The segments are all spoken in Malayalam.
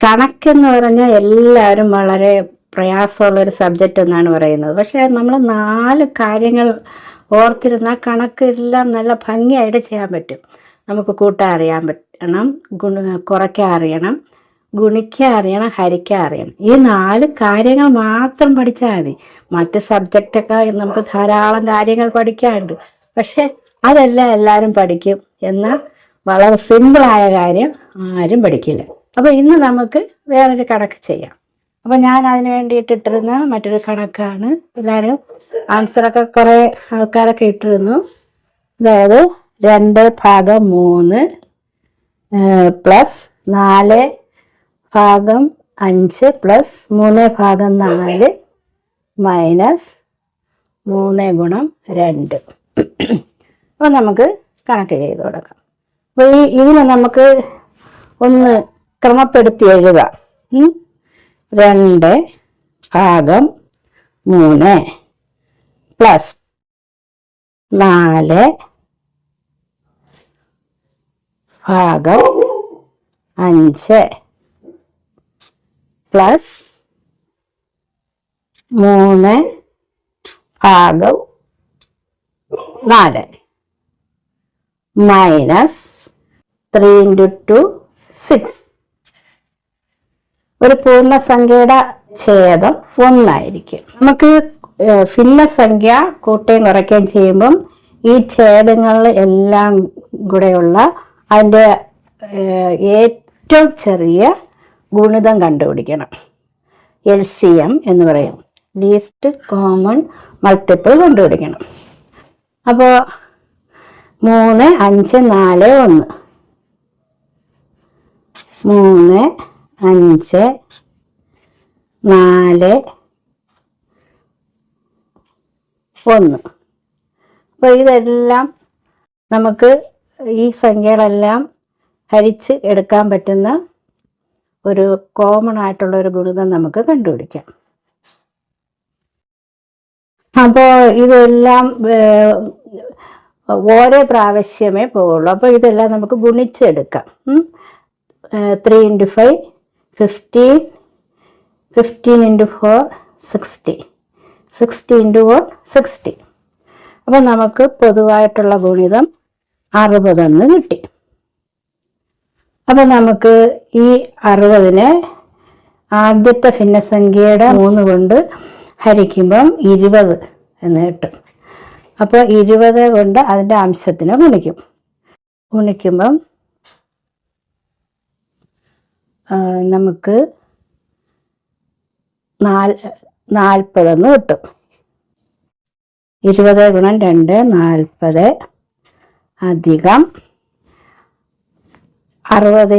കണക്കെന്ന് പറഞ്ഞാൽ എല്ലാവരും വളരെ പ്രയാസമുള്ള ഒരു സബ്ജക്റ്റ് എന്നാണ് പറയുന്നത്. പക്ഷേ നമ്മൾ നാല് കാര്യങ്ങൾ ഓർത്തിരുന്നാൽ കണക്കെല്ലാം നല്ല ഭംഗിയായിട്ട് ചെയ്യാൻ പറ്റും. നമുക്ക് കൂട്ടാൻ അറിയാൻ പറ്റണം ഗുണ കുറയ്ക്കാൻ അറിയണം ഗുണിക്കാൻ അറിയണം ഹരിക്കാൻ അറിയണം. ഈ നാല് കാര്യങ്ങൾ മാത്രം പഠിച്ചാൽ മതി. മറ്റ് സബ്ജക്റ്റൊക്കെ നമുക്ക് ധാരാളം കാര്യങ്ങൾ പഠിക്കാനുണ്ട്. പക്ഷേ അതെല്ലാം എല്ലാവരും പഠിക്കും എന്നാൽ വളരെ സിമ്പിളായ കാര്യം ആരും പഠിക്കില്ല. അപ്പോൾ ഇന്ന് നമുക്ക് വേറൊരു കണക്ക് ചെയ്യാം. അപ്പോൾ ഞാൻ അതിന് വേണ്ടിയിട്ട് ഇട്ടിരുന്ന മറ്റൊരു കണക്കാണ്. എല്ലാവരും ആൻസറൊക്കെ കുറേ ആൾക്കാരൊക്കെ ഇട്ടിരുന്നു. അതായത് രണ്ട് ഭാഗം മൂന്ന് പ്ലസ് നാല് ഭാഗം അഞ്ച് പ്ലസ് മൂന്ന് ഭാഗം നാല് മൈനസ് മൂന്ന് ഗുണം രണ്ട്. അപ്പോൾ നമുക്ക് കണക്ക് ചെയ്ത് കൊടുക്കാം അപ്പോൾ ഈ ഇതിനെ നമുക്ക് ഒന്ന് ക്രമപ്പെടുത്തി എഴുതാം ഉം. രണ്ട് ഭാഗം മൂന്ന് പ്ലസ് നാല് ഭാഗം അഞ്ച് പ്ലസ് മൂന്ന് ഭാഗം നാല്. Minus three into two six ഒരു പൂർണസംഖ്യയുടെ ഛേദം ഒന്നായിരിക്കും. നമുക്ക് ഭിന്നസംഖ്യ കൂട്ടുകയും കുറയ്ക്കുകയും ചെയ്യുമ്പം ഈ ഛേദങ്ങളിൽ എല്ലാം കൂടെയുള്ള അതിന്റെ ഏറ്റവും ചെറിയ ഗുണിതം കണ്ടുപിടിക്കണം. എൽ സി എം എന്ന് പറയും. ലീസ്റ്റ് കോമൺ മൾട്ടിപ്പിൾ കണ്ടുപിടിക്കണം. അപ്പോൾ മൂന്ന് അഞ്ച് നാല് ഒന്ന്. മൂന്ന് അഞ്ച് നാല് ഒന്ന്. അപ്പോൾ ഇതെല്ലാം നമുക്ക് ഈ സംഖ്യകളെല്ലാം ഹരിച്ച് എടുക്കാൻ പറ്റുന്ന ഒരു കോമൺ ആയിട്ടുള്ള ഒരു ഗുണിതം നമുക്ക് കണ്ടുപിടിക്കാം. അപ്പോൾ ഇതെല്ലാം ഓരോ പ്രാവശ്യമേ പോവുള്ളൂ. അപ്പോൾ ഇതെല്ലാം നമുക്ക് ഗുണിച്ചെടുക്കാം. Three into five fifteen fifteen into four sixty sixty into four sixty അപ്പം നമുക്ക് പൊതുവായിട്ടുള്ള ഗുണിതം അറുപതെന്ന് കിട്ടി. അപ്പം നമുക്ക് ഈ അറുപതിനെ ആദ്യത്തെ ഭിന്നസംഖ്യയുടെ മൂന്ന് കൊണ്ട് ഹരിക്കുമ്പം ഇരുപത് എന്ന് കിട്ടും. അപ്പോൾ ഇരുപത് കൊണ്ട് അതിന്റെ അംശത്തിനെ ഗുണിക്കും. ഗുണിക്കുമ്പം ആ, നമുക്ക് നാല് നാൽപ്പതെന്ന് കിട്ടും. ഇരുപത് ഗുണം രണ്ട് നാൽപ്പത് അധികം അറുപത്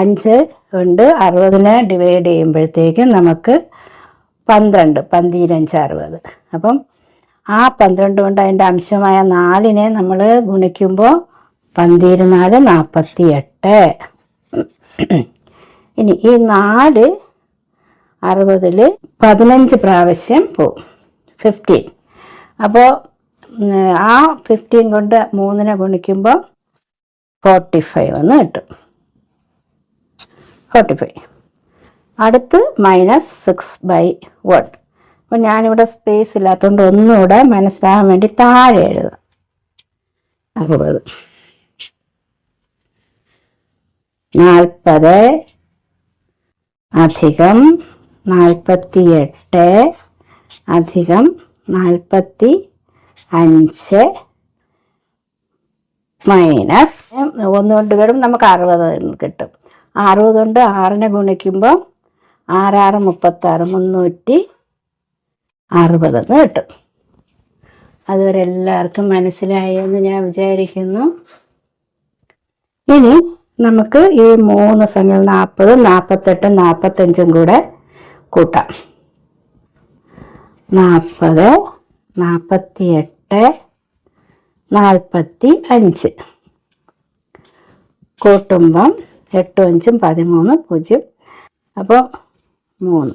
അഞ്ച് ഉണ്ട് അറുപതിനെ ഡിവൈഡ് ചെയ്യുമ്പോഴത്തേക്കും നമുക്ക് പന്ത്രണ്ട് പന്തിരഞ്ച് അറുപത്. അപ്പം ആ പന്ത്രണ്ട് കൊണ്ട് അതിന്റെ അംശമായ നാലിനെ നമ്മൾ ഗുണിക്കുമ്പോൾ പന്തിരുന്നാൽ നാൽപ്പത്തി എട്ട് ഇനി ഈ നാല് അറുപതിൽ പതിനഞ്ച് പ്രാവശ്യം പോവും. ഫിഫ്റ്റീൻ അപ്പോൾ ആ ഫിഫ്റ്റീൻ കൊണ്ട് മൂന്നിനെ ഗുണിക്കുമ്പോൾ ഫോർട്ടി ഫൈവ് എന്ന് കിട്ടും. ഫോർട്ടി ഫൈവ് അടുത്ത് മൈനസ് സിക്സ് ബൈ വൺ അപ്പോൾ ഞാനിവിടെ സ്പേസ് ഇല്ലാത്തതുകൊണ്ട് ഒന്നുകൂടെ മനസ്സിലാകാൻ വേണ്ടി താഴെ എഴുതാം. അറുപത്. നാൽപ്പത്. അധികം നാൽപ്പത്തി എട്ട് അധികം നാൽപ്പത്തി അഞ്ച് മൈനസ് ഒന്ന് കൊണ്ട് വരും നമുക്ക് അറുപത് എന്ന് കിട്ടും. അറുപത് കൊണ്ട് ആറിനെ ഗുണിക്കുമ്പോൾ ആറാറ് മുപ്പത്താറ് മുന്നൂറ്റി അറുപതെന്ന് കിട്ടും. അതുവരെ എല്ലാവർക്കും മനസ്സിലായി എന്ന് ഞാൻ വിചാരിക്കുന്നു. ഇനി നമുക്ക് ഈ മൂന്ന് സംഖ്യകൾ നാൽപ്പത് നാൽപ്പത്തെട്ട് നാൽപ്പത്തഞ്ചും കൂടെ കൂട്ടാം. നാൽപ്പത് നാൽപ്പത്തി എട്ട് നാൽപ്പത്തി അഞ്ച് കൂട്ടുമ്പം എട്ടും അഞ്ചും പതിമൂന്ന് പൂജ്യം. അപ്പോൾ മൂന്ന്.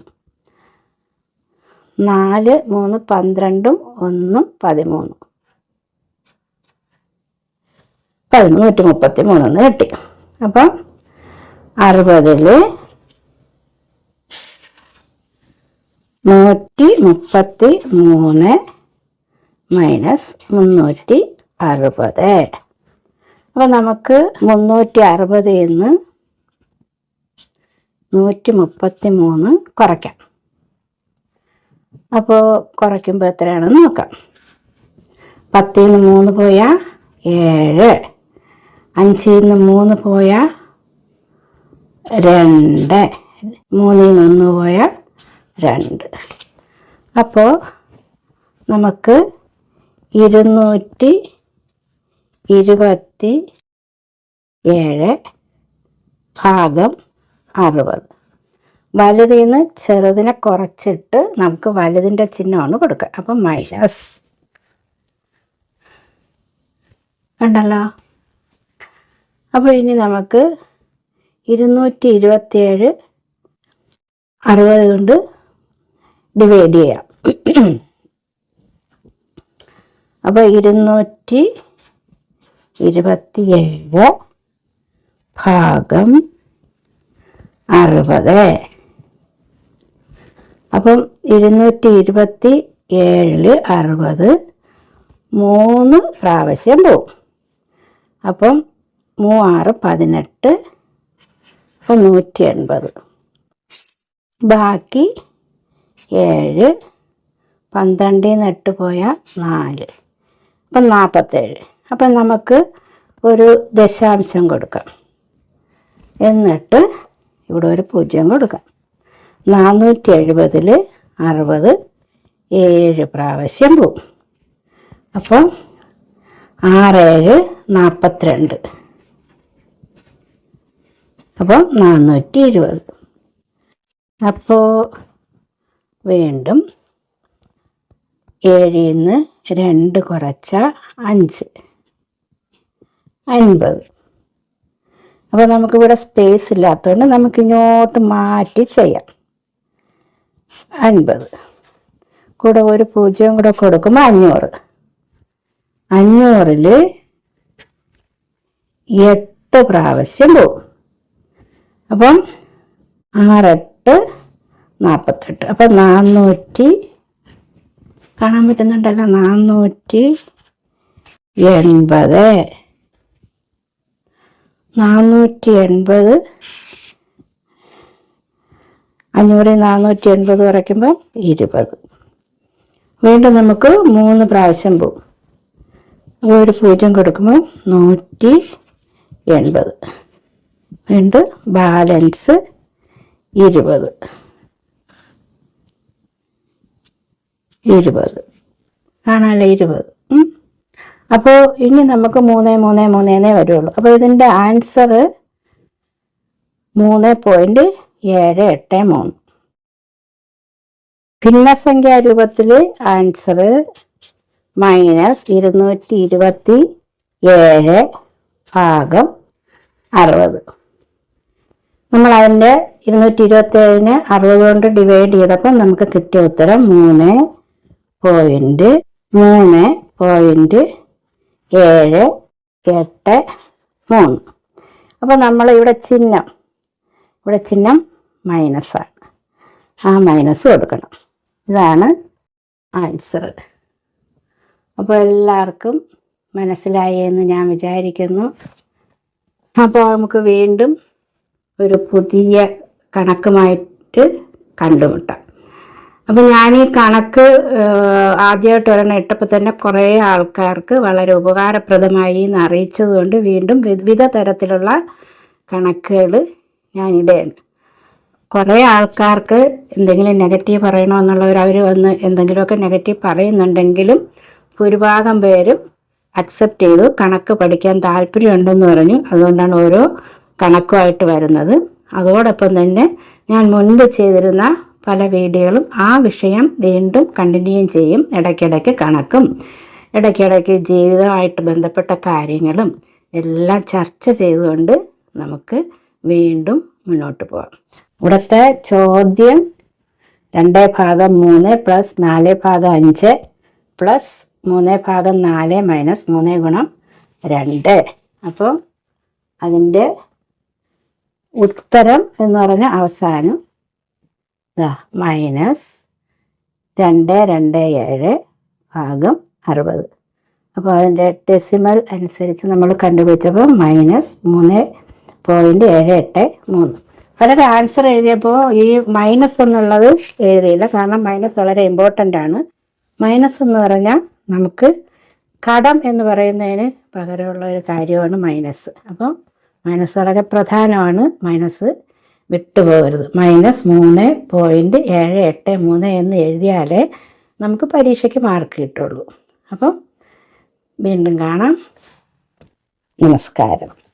നാല് മൂന്ന് പന്ത്രണ്ടും ഒന്നും പതിമൂന്നും. നൂറ്റി മുപ്പത്തി മൂന്നെന്ന് കിട്ടി. അപ്പം അറുപതിൽ നൂറ്റി മുപ്പത്തി മൂന്ന് മൈനസ് മുന്നൂറ്റി അറുപത്. അപ്പം നമുക്ക് മുന്നൂറ്റി അറുപത് എന്ന് നൂറ്റി മുപ്പത്തി മൂന്ന് കുറയ്ക്കാം. അപ്പോൾ കുറയ്ക്കുമ്പോൾ എത്രയാണെന്ന് നോക്കാം. പത്തിൽ നിന്ന് മൂന്ന് പോയാൽ ഏഴ്. അഞ്ചിൽ നിന്ന് മൂന്ന് പോയ രണ്ട്. മൂന്നിൽ നിന്ന് പോയ രണ്ട്. അപ്പോൾ നമുക്ക് ഇരുന്നൂറ്റി ഇരുപത്തി ഏഴ് ഭാഗം അറുപത്. വലുതിൽ നിന്ന് ചെറുതിനെ കുറച്ചിട്ട് നമുക്ക് വലുതിന്റെ ചിഹ്നമാണ് കൊടുക്കുക അപ്പം മൈനസ്. കണ്ടല്ലോ? അപ്പോൾ ഇനി നമുക്ക് ഇരുന്നൂറ്റി ഇരുപത്തിയേഴ് അറുപത് കൊണ്ട് ഡിവൈഡ് ചെയ്യാം. അപ്പോൾ ഇരുന്നൂറ്റി ഇരുപത്തിയേഴ് ഭാഗം അറുപത്. അപ്പം ഇരുന്നൂറ്റി ഇരുപത്തി ഏഴിൽ അറുപത് മൂന്ന് പ്രാവശ്യം പോവും. അപ്പം മൂവാറ് പതിനെട്ട് നൂറ്റി എൺപത് ബാക്കി ഏഴ് പന്ത്രണ്ടിൽ നിന്ന് എട്ട് പോയാൽ നാല്. അപ്പം നാൽപ്പത്തേഴ്. അപ്പം നമുക്ക് ഒരു ദശാംശം കൊടുക്കാം. എന്നിട്ട് ഇവിടെ ഒരു പൂജ്യം കൊടുക്കാം. നാനൂറ്റി എഴുപതിൽ അറുപത് ഏഴ് പ്രാവശ്യം പോവും. അപ്പം ആറേഴ് നാൽപ്പത്തിരണ്ട്. അപ്പോൾ നാനൂറ്റി ഇരുപത്. അപ്പോൾ വീണ്ടും ഏഴിൽ നിന്ന് രണ്ട് കുറച്ച അഞ്ച്. അൻപത്. അപ്പോൾ നമുക്കിവിടെ സ്പേസ് ഇല്ലാത്തതുകൊണ്ട് നമുക്ക് ഇങ്ങോട്ട് മാറ്റി ചെയ്യാം. അൻപത്. കൂടെ ഒരു പൂജ്യം കൂടെ കൊടുക്കുമ്പോൾ അഞ്ഞൂറ്. അഞ്ഞൂറിൽ എട്ട് പ്രാവശ്യം പോവും. അപ്പം ആറെട്ട് നാൽപ്പത്തെട്ട് അപ്പം നാനൂറ്റി കാണാൻ പറ്റുന്നുണ്ടല്ലോ. നാനൂറ്റി എൺപത്. നാനൂറ്റി എൺപത്. അഞ്ഞൂറ് നാനൂറ്റി എൺപത് കുറയ്ക്കുമ്പോൾ ഇരുപത്. വീണ്ടും നമുക്ക് മൂന്ന് പ്രാവശ്യം പോവും. ഒരു പൂജ്യം കൊടുക്കുമ്പോൾ നൂറ്റി എൺപത്. വീണ്ടും ബാലൻസ് ഇരുപത്. ഇരുപത്. കാണാല്ലേ ഇരുപത്? അപ്പോൾ ഇനി നമുക്ക് മൂന്ന് മൂന്ന് മൂന്നേന്നേ വരുള്ളൂ. അപ്പോൾ ഇതിന്റെ ആൻസർ മൂന്ന് പോയിന്റ് ഏഴ് എട്ട് മൂന്ന്. ഭിന്നസംഖ്യാ രൂപത്തിൽ ആൻസർ മൈനസ് ഇരുന്നൂറ്റി ഇരുപത്തി ഏഴ് ഭാഗം അറുപത്. നമ്മൾ അതിന്റെ ഇരുന്നൂറ്റി ഇരുപത്തി ഏഴിന് അറുപത് കൊണ്ട് ഡിവൈഡ് ചെയ്തപ്പോൾ നമുക്ക് കിട്ടിയ ഉത്തരം മൂന്ന് പോയിന്റ് മൂന്ന് പോയിന്റ് ഏഴ് എട്ട് മൂന്ന്. അപ്പോൾ നമ്മൾ ഇവിടെ ചിഹ്നം ഇവിടെ ചിഹ്നം മൈനസാണ് ആ മൈനസ് കൊടുക്കണം. ഇതാണ് ആൻസർ അപ്പോൾ എല്ലാവർക്കും മനസ്സിലായി എന്ന് ഞാൻ വിചാരിക്കുന്നു. അപ്പോൾ നമുക്ക് വീണ്ടും ഒരു പുതിയ കണക്കുമായിട്ട് കണ്ടുമുട്ടാം. അപ്പം ഞാൻ ഈ കണക്ക് ആദ്യമായിട്ട് ഒരെണ്ണം ഇട്ടപ്പോൾ തന്നെ കുറേ ആൾക്കാർക്ക് വളരെ ഉപകാരപ്രദമായി എന്ന് അറിയിച്ചതുകൊണ്ട് വീണ്ടും വിവിധ തരത്തിലുള്ള കണക്കുകൾ ഞാനിടുകയാണ് കുറേ ആൾക്കാർക്ക് എന്തെങ്കിലും നെഗറ്റീവ് പറയണമെന്നുള്ളവർ അവർ വന്ന് എന്തെങ്കിലുമൊക്കെ നെഗറ്റീവ് പറയുന്നുണ്ടെങ്കിലും ഭൂരിഭാഗം പേരും അക്സെപ്റ്റ് ചെയ്തു കണക്ക് പഠിക്കാൻ താല്പര്യമുണ്ടെന്ന് പറഞ്ഞു. അതുകൊണ്ടാണ് ഓരോ കണക്കുമായിട്ട് വരുന്നത്. അതോടൊപ്പം തന്നെ ഞാൻ മുൻപ് ചെയ്തിരുന്ന പല വീഡിയോകളും ആ വിഷയം വീണ്ടും കണ്ടിന്യൂ ചെയ്യും. ഇടയ്ക്കിടയ്ക്ക് കണക്കും ഇടയ്ക്കിടയ്ക്ക് ജീവിതമായിട്ട് ബന്ധപ്പെട്ട കാര്യങ്ങളും എല്ലാം ചർച്ച ചെയ്തുകൊണ്ട് നമുക്ക് വീണ്ടും മുന്നോട്ട് പോകാം ഇവിടുത്തെ ചോദ്യം രണ്ട് ഭാഗം മൂന്ന് പ്ലസ് നാല് ഭാഗം അഞ്ച് പ്ലസ് മൂന്ന് ഭാഗം നാല് മൈനസ് മൂന്ന് ഗുണം രണ്ട്. അപ്പോൾ അതിന്റെ ഉത്തരം എന്ന് പറഞ്ഞ അവസാനം. മൈനസ് രണ്ട് രണ്ട് ഏഴ് ഭാഗം അറുപത്. അപ്പോൾ അതിന്റെ ഡെസിമൽ അനുസരിച്ച് നമ്മൾ കണ്ടുപിടിച്ചപ്പോൾ മൈനസ് മൂന്ന് പോയിന്റ് ഏഴ് എട്ട് മൂന്ന്. വളരെ ആൻസർ എഴുതിയപ്പോൾ ഈ മൈനസ് എന്നുള്ളത് എഴുതിയില്ല. കാരണം മൈനസ് വളരെ ഇമ്പോർട്ടന്റ് ആണ്. മൈനസ് എന്ന് പറഞ്ഞാൽ നമുക്ക് കടം എന്ന് പറയുന്നതിന് പകരമുള്ള ഒരു കാര്യമാണ് മൈനസ് അപ്പോൾ മൈനസ് വളരെ പ്രധാനമാണ്. മൈനസ് വിട്ടുപോകരുത് മൈനസ് മൂന്ന് പോയിന്റ് ഏഴ് എട്ട് മൂന്ന് എന്ന് എഴുതിയാലേ നമുക്ക് പരീക്ഷയ്ക്ക് മാർക്ക് കിട്ടുള്ളൂ. അപ്പം വീണ്ടും കാണാം. നമസ്കാരം.